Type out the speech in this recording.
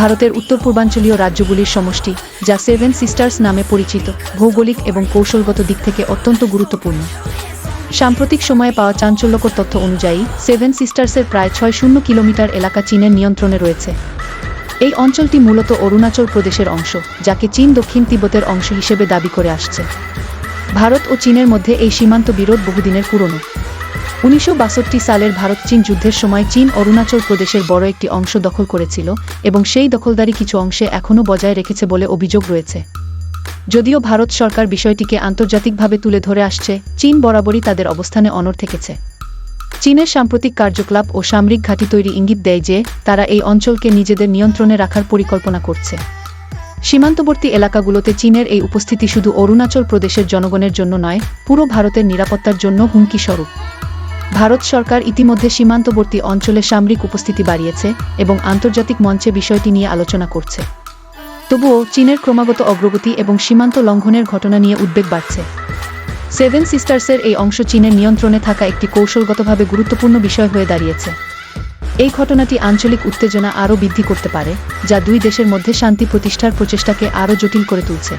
ভারতের উত্তর পূর্বাঞ্চলীয় রাজ্যগুলির সমষ্টি, যা সেভেন সিস্টার্স নামে পরিচিত, ভৌগোলিক এবং কৌশলগত দিক থেকে অত্যন্ত গুরুত্বপূর্ণ। সাম্প্রতিক সময়ে পাওয়া চাঞ্চল্যকর তথ্য অনুযায়ী সেভেন সিস্টার্সের প্রায় ছয় শূন্য কিলোমিটার এলাকা চীনের নিয়ন্ত্রণে রয়েছে। এই অঞ্চলটি মূলত অরুণাচল প্রদেশের অংশ, যাকে চীন দক্ষিণ তিব্বতের অংশ হিসেবে দাবি করে আসছে। ভারত ও চীনের মধ্যে এই সীমান্ত বিরোধ বহুদিনের পুরনো। উনিশশো বাষট্টি সালের ভারত চীন যুদ্ধের সময় চীন অরুণাচল প্রদেশের বড় একটি অংশ দখল করেছিল এবং সেই দখলদারি কিছু অংশে এখনও বজায় রেখেছে বলে অভিযোগ রয়েছে। যদিও ভারত সরকার বিষয়টিকে আন্তর্জাতিকভাবে তুলে ধরে আসছে, চীন বরাবরই তাদের অবস্থানে অনড় থেকেছে। চীনের সাম্প্রতিক কার্যকলাপ ও সামরিক ঘাঁটি তৈরি ইঙ্গিত দেয় যে, তারা এই অঞ্চলকে নিজেদের নিয়ন্ত্রণে রাখার পরিকল্পনা করছে। সীমান্তবর্তী এলাকাগুলোতে চীনের এই উপস্থিতি শুধু অরুণাচল প্রদেশের জনগণের জন্য নয়, পুরো ভারতের নিরাপত্তার জন্য হুমকি স্বরূপ ভারত সরকার ইতিমধ্যে সীমান্তবর্তী অঞ্চলে সামরিক উপস্থিতি বাড়িয়েছে এবং আন্তর্জাতিক মঞ্চে বিষয়টি নিয়ে আলোচনা করছে। তবুও চীনের ক্রমাগত অগ্রগতি এবং সীমান্ত লঙ্ঘনের ঘটনা নিয়ে উদ্বেগ বাড়ছে। সেভেন সিস্টার্সের এই অংশ চীনের নিয়ন্ত্রণে থাকা একটি কৌশলগতভাবে গুরুত্বপূর্ণ বিষয় হয়ে দাঁড়িয়েছে। এই ঘটনাটি আঞ্চলিক উত্তেজনা আরও বৃদ্ধি করতে পারে, যা দুই দেশের মধ্যে শান্তি প্রতিষ্ঠার প্রচেষ্টাকে আরও জটিল করে তুলছে।